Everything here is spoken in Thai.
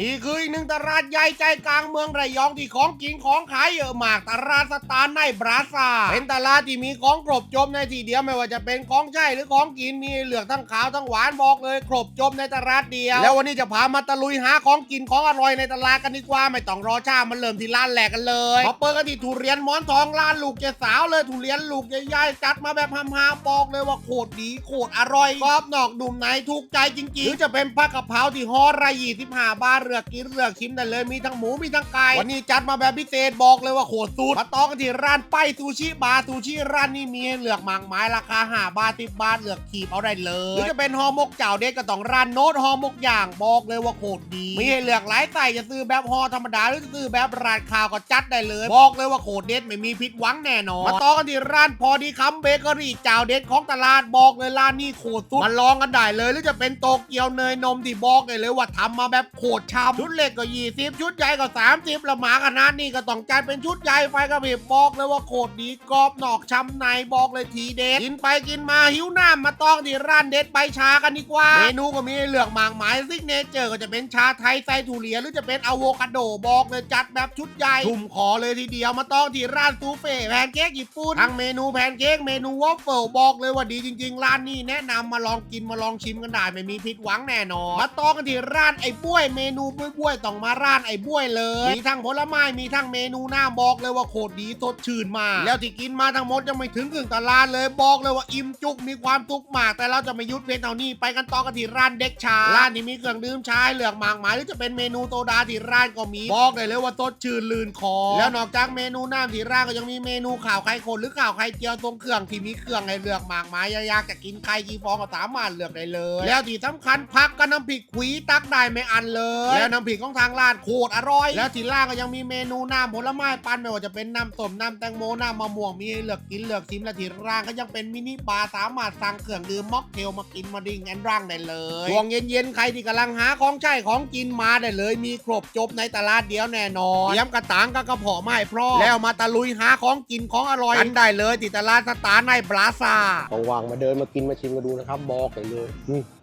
นี่คืออีกหนึ่งตลาดใหญ่ใจกลางเมืองระยองที่ของกินของขายเยอะมากตลาดสตาร์ในบราซาเป็นตลาดที่มีของครบจบในทีเดียวไม่ว่าจะเป็นของใช้หรือของกินมีเหลือกทั้งขาวทั้งหวานบอกเลยครบจบในตลาดเดียว แล้ววันนี้จะพามาตะลุยหาของกินของอร่อยในตลาดกันดีกว่าไม่ต้องรอช้ามันเริ่มที่ร้านแรกกันเลยมาเปิดกันที่ทุเรียนหมอนทองร้านลูกเจสาวเลยทุเรียนลูกใหญ่ๆจัดมาแบบฮาๆบอกเลยว่าโคตรดีโคตรอร่อยกรอบนอกดุมในถูกใจจริงๆหรือจะเป็นผักกะเพราที่ห่อละยี่สิบห้าบาทเลือกกินเลือกชิมได้เลยมีทั้งหมูมีทั้งไก่วันนี้จัดมาแบบพิเศษบอกเลยว่าโคตรสุดมาต่อกันที่ร้านไปซูชิบาร์ซูชิร้านนี้มีให้เลือกหมากไม้ราคาห้าบาทสิบบาทเลือกขีบเอาได้เลยหรือจะเป็นห่อหมกเจ้าเด็ดก็ต้องร้านโน้ตห่อหมกอย่างบอกเลยว่าโคตรดีมีให้เลือกหลายไส้จะซื้อแบบห่อธรรมดาหรือจะซื้อแบบราดข้าวก็จัดได้เลย บอกเลยว่าโคตรเด็ดไม่มีผิดหวังแน่นอนมาต่อกันที่ร้านพอดีคำเบเกอรี่เจ้าเด็ดของตลาดบอกเลยร้านนี้โคตรสุดมาลองกันได้เลย หรือจะเป็นโตเกียวเนยนมที่บอกเลยเลยว่าทำมาแบบโคตรชำชุดเล็กก็ยี่สิบชุดใหญ่ก็สามสิบละหมาขนาดนี้ก็ต้องจัดเป็นชุดใหญ่ไฟกระพริบบอกเลยว่าโคตรดีกรอบนอกช้ำในบอกเลยทีเด็ดกินไปกินมาหิวน้ำมาต้องที่ร้านเด็ดใบชากันดีกว่า เมนูก็มีให้เลือกหมากหมายซิกเนเจอร์ก็จะเป็นชาไทยไส้ทุเรียนหรือจะเป็นอะโวคาโดบอกเลยจัดแบบชุดใหญ่ทุ่มขอเลยทีเดียวมาต้องที่ร้านซูเฟ่แพนเค้กญี่ปุ่นทั้งเมนูแพนเค้กเมนูวอฟเฟิลบอกเลยว่าดีจริง ๆ ร้านนี้แนะนำมาลองกินมาลองชิมกันได้ไม่มีผิดหวังแน่นอนมาต่อกันที่ร้านไอ้บ้วยเมนูบ้วยๆต้องมาร้านไอ้บ้วยเลย มีทั้งผลไม้มีทั้งเมนูหน้าบอกเลยว่าโคตรดีสดชื่นมากแล้วที่กินมาทั้งหมดยังไม่ถึงครึ่งตลาดเลยบอกเลยว่าอิ่มจุกมีความทุกข์มาก แต่เราจะไม่ยุดเพียงเท่านี้ไปกันต่อกันที่ร้านเด็กชาร้านนี้มีเครื่องดื่มชาให้เลือกมากมายหรือจะเป็นเมนูโซดาที่ร้านก็มีบอกเลยเลยว่าสดชื่นลื่นคอ แล้วนอกจากเมนูน้ำที่ร้านก็ยังมีเมนูข่าวไข่คนหรือข่าวไข่เจียวทรงเครื่องที่มีเครื่องให้เลือกมากมายอยากจะกินไข่กี่ฟองก็สามารถเลือกได้เลย แล้วที่สำคัญพักกับน้ำพริกขวีตักได้ไม่อันเลยแล้วน้ำพริกของทางร้านโคตรอร่อย แล้วที่ร้านก็ยังมีเมนูน้ำผลไม้ปั่นไม่ว่าจะเป็นน้ำส้มน้ำแตงโมน้ำมะม่วงมีให้เลือกกินเลือกชิมและที่ร้านก็ยังเป็นมินิบาร์สามารถสั่งเครื่องดื่มม็อกเทลมากินมาดื่มแอนร่างได้เลยช่วงเย็นๆใครที่กำลังหาของใช้ของกินมาได้เลย มีครบจบในตลาดเดียวแน่นอนเตรียมกระตางกับกระเพาะไม้พร้อมแล้วมาตะลุยหาของกินของอร่อยกันได้เลยที่ตลาดสตาร์ในบราซาว่างๆมาเดินมากินมาชิมกันดูนะครับ บอกเลยเลยอืม